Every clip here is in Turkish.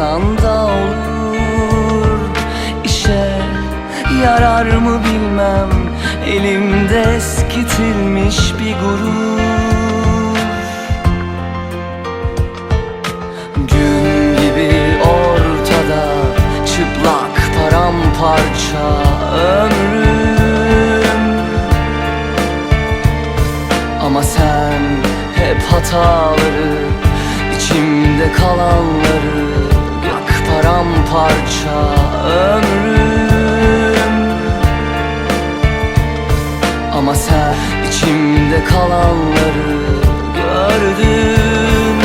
ağlamasan da olur. İşe yarar mı bilmem. Elimde eskitilmiş bir gurur. Gün gibi ortada Çıplak paramparça ömrüm. Ama sen hep hataları içimde kalanları paramparça ömrüm. Ama sen içimde kalanları gördüm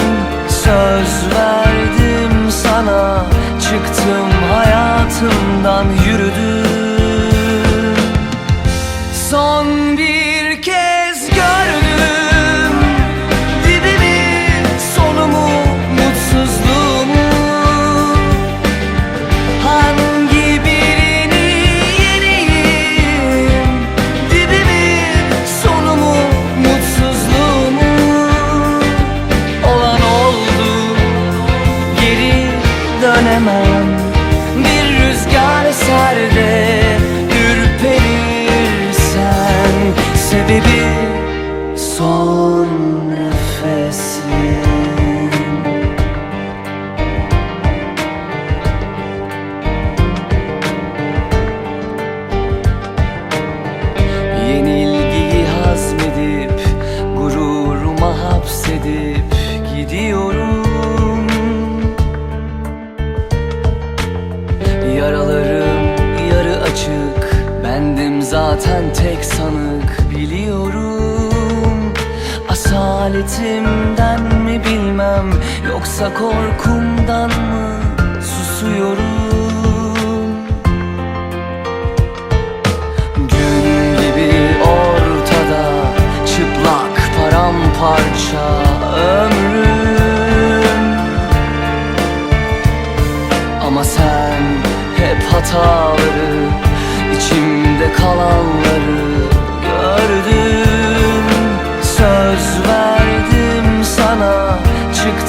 Söz verdim sana Çıktım hayatımdan naman Asaletimden mi bilmem Yoksa korkumdan mı Susuyorum? Gün gibi ortada Çıplak paramparça ömrüm. Ama sen hep hataları içimde kalanları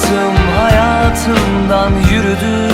Çıktım hayatımdan yürüdüm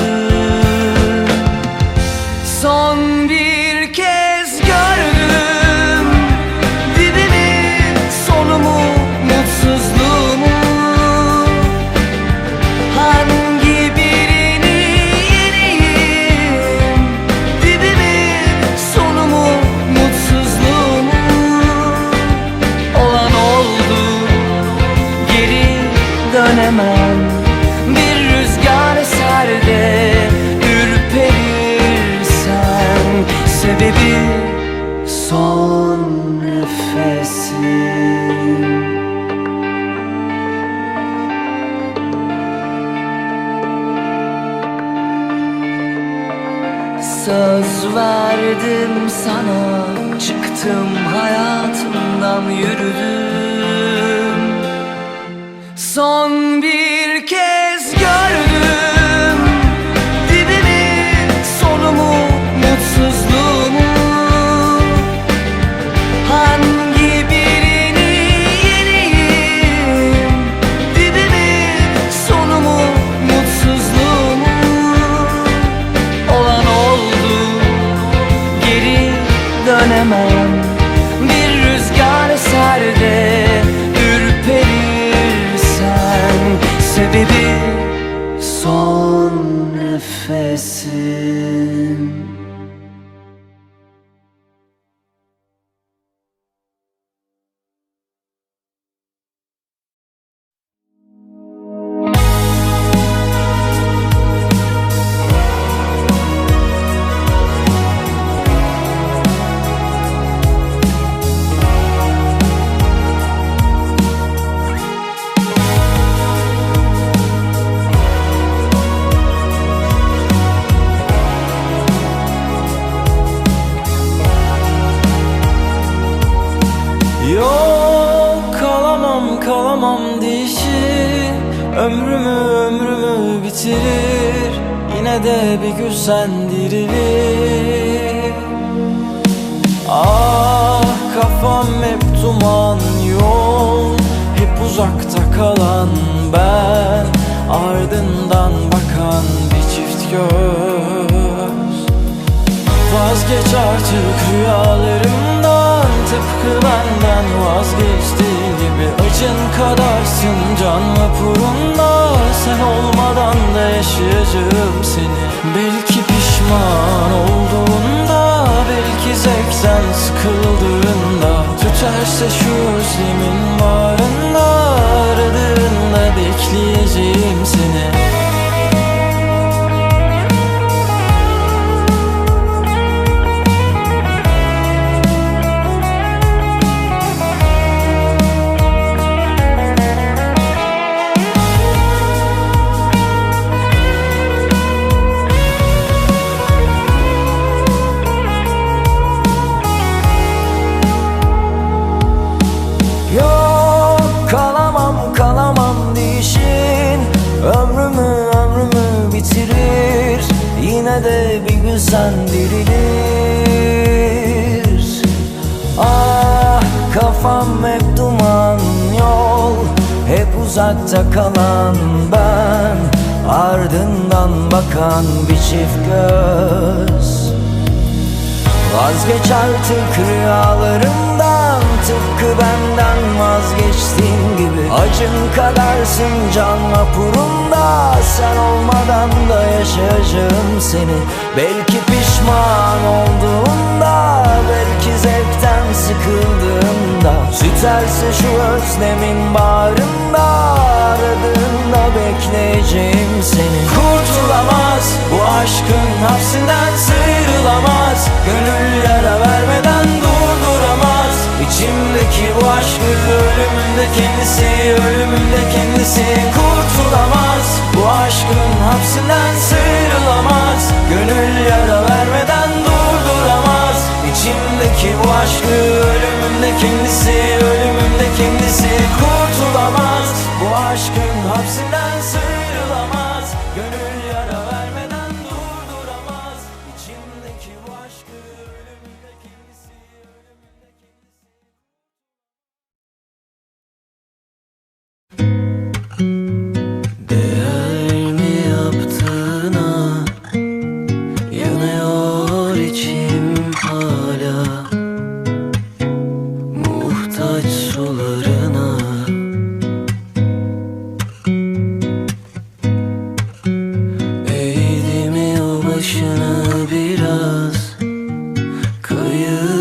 Söz verdim sana. Çıktım hayatımdan yürüdüm Ömrümü ömrümü bitirir Yine de bir gün sen dirilir. Ah kafam hep duman yol Hep uzakta kalan ben Ardından bakan bir çift göz. Vazgeç artık rüyalarımdan Tıpkı benden vazgeçtiğin gibi Acın kadarsın can vapurunda. Sen olmadan da yaşayacağım seni. Belki pişman olduğunda Belki zevkten sıkıldığında. Tüterse şu özlemin dirilir. Ah kafam hep duman yol Hep uzakta kalan ben. Ardından bakan bir çift göz. Vazgeç artık rüyalarından Tıpkı benden vazgeçtiğin gibi. Acın kadarsın can vapurunda Sen olmadan da yaşayacağım seni. Belki pişman olduğunda Belki zevkten sıkıldığında Süterse şu özlemin bağrında Aradığında bekleyeceğim seni. Kurtulamaz bu aşkın hapsinden sıyrılamaz Gönül yara vermeden durduramaz İçimdeki bu aşkı ölümümde kendisi Ölümümde kendisi kurtulamaz. Bu aşkın hapsinden sıyrılamaz. Gönül yara vermeden durduramaz. İçimdeki bu aşkı ölümümde kendisi Ölümümde kendisi kurtulamaz. Bu aşkın hapsinden you.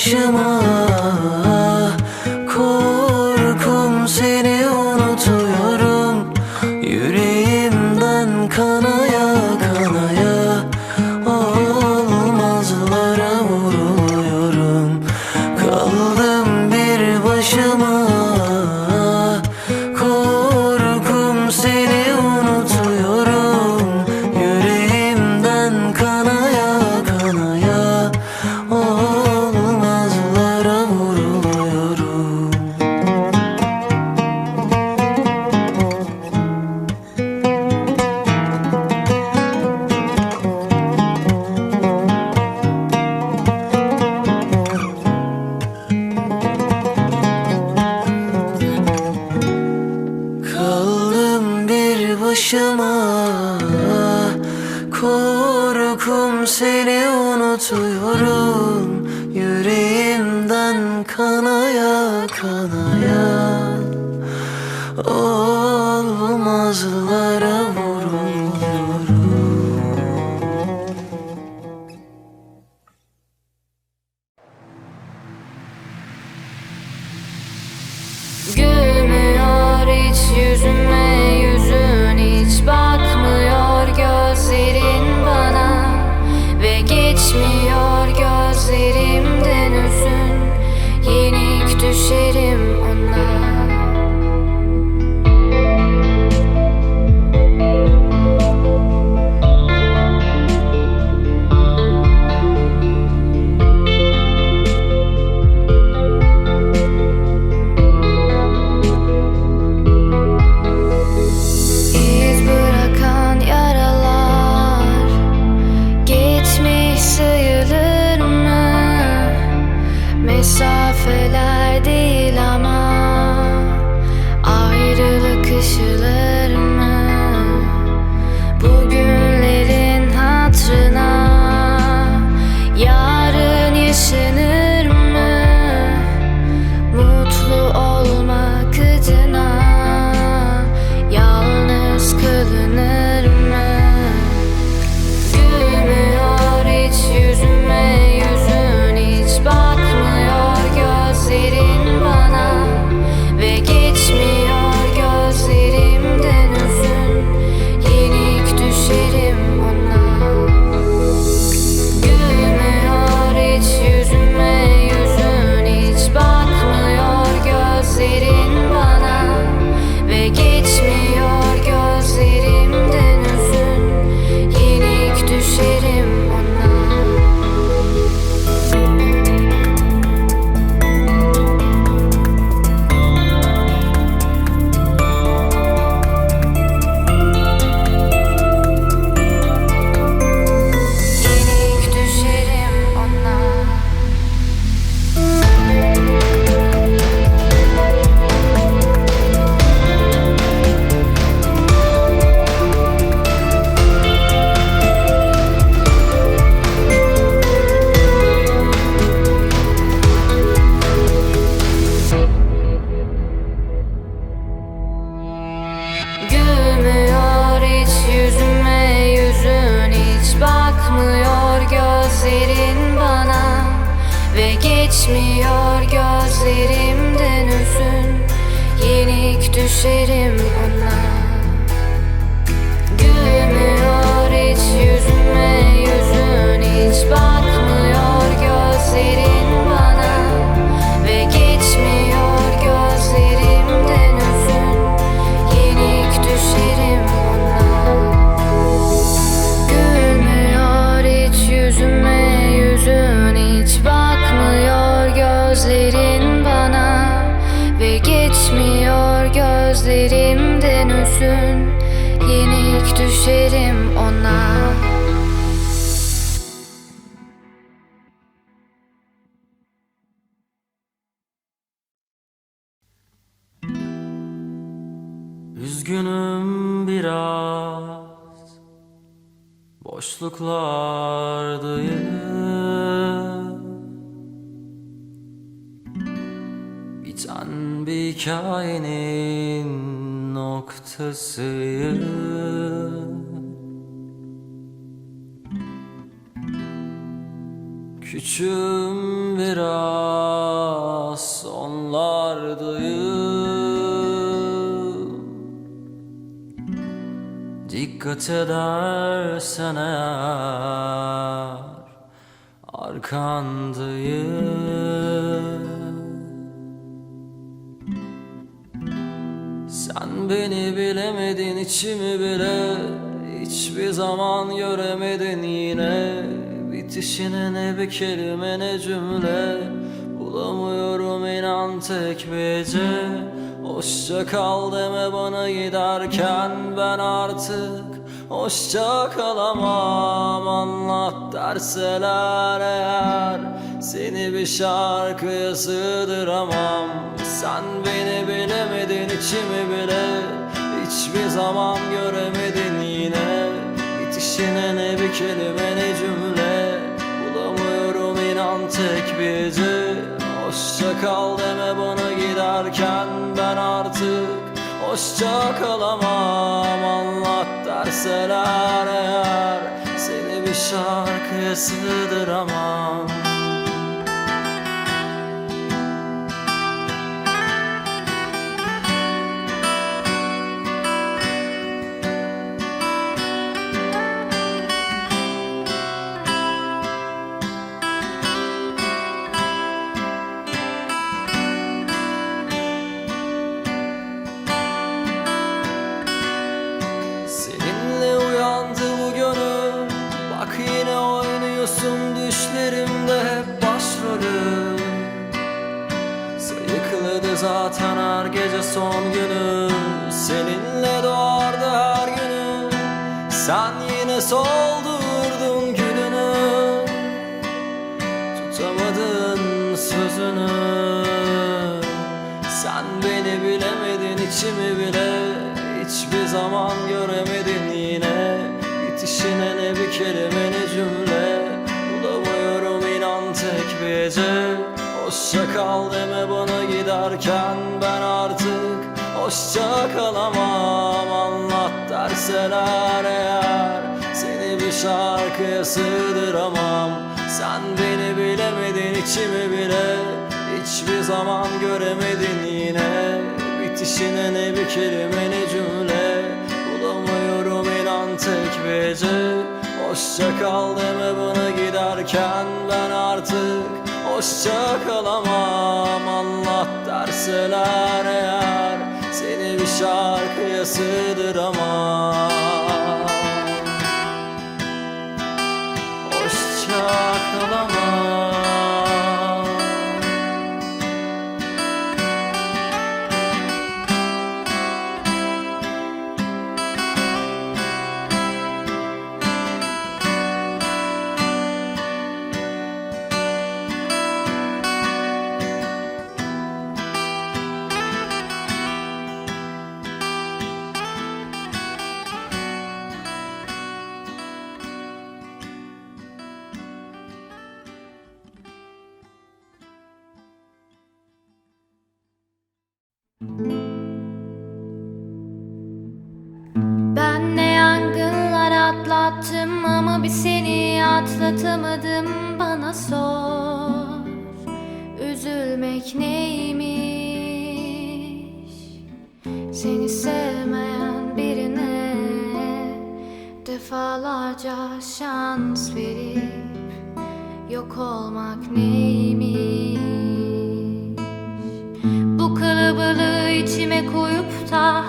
başıma. shaded Üzgünüm biraz. Boşluklardayım Biten bir hikayenin noktasıyım. Küçüm biraz onlardayım. Dikkat edersen eğer arkandayım. Sen beni bilemedin içimi bile Hiçbir zaman göremedin. Yine Bitişine ne bir kelime ne cümle Bulamıyorum inan tek bir hece Hoşça kal deme bana giderken ben artık Hoşça kalamam anlat derseler eğer. Seni bir şarkıya sığdıramam. Sen beni bilemedin içimi bile Hiçbir zaman göremedin yine. Bitişine ne bir kelime ne cümle. Bulamıyorum inan tek bir Hoşça kal deme bana giderken. Ben artık Hoşça kalamam anlat derseler eğer. Seni bir şarkıya sığdıramam zaten her gece son günü. Seninle doğardı her günü. Sen yine soldurdun gülünü Tutamadın sözünü. Sen beni bilemedin içimi bile Hiçbir zaman göremedin yine. Bitişine ne bir kelime ne cümle. Bulamıyorum inan tek bir hece Hoşça kal deme bana giderken ben artık Hoşça kalamam. Anlat derseler eğer Seni bir şarkıya sığdıramam. Sen beni bilemedin içimi bile Hiçbir zaman göremedin yine. Bitişine ne bir kelime ne cümle. Bulamıyorum inan tek bir Hoşça kal deme bana giderken ben artık Hoşça kalamam anlat derseler eğer. Seni bir şarkıya sığdıramam Ben ne yangınlar atlattım ama bir seni atlatamadım. Bana sor Üzülmek neymiş? Seni sevmeyen birine Defalarca şans verip Yok olmak neymiş kalabalığı içime koyup da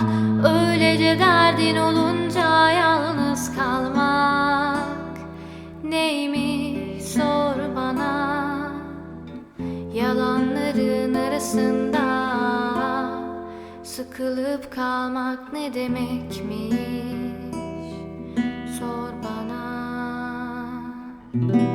Öylece derdin olunca yalnız kalmak Neymiş sor bana? Yalanların arasında Sıkılıp kalmak ne demekmiş? Sor bana. Yediremediğim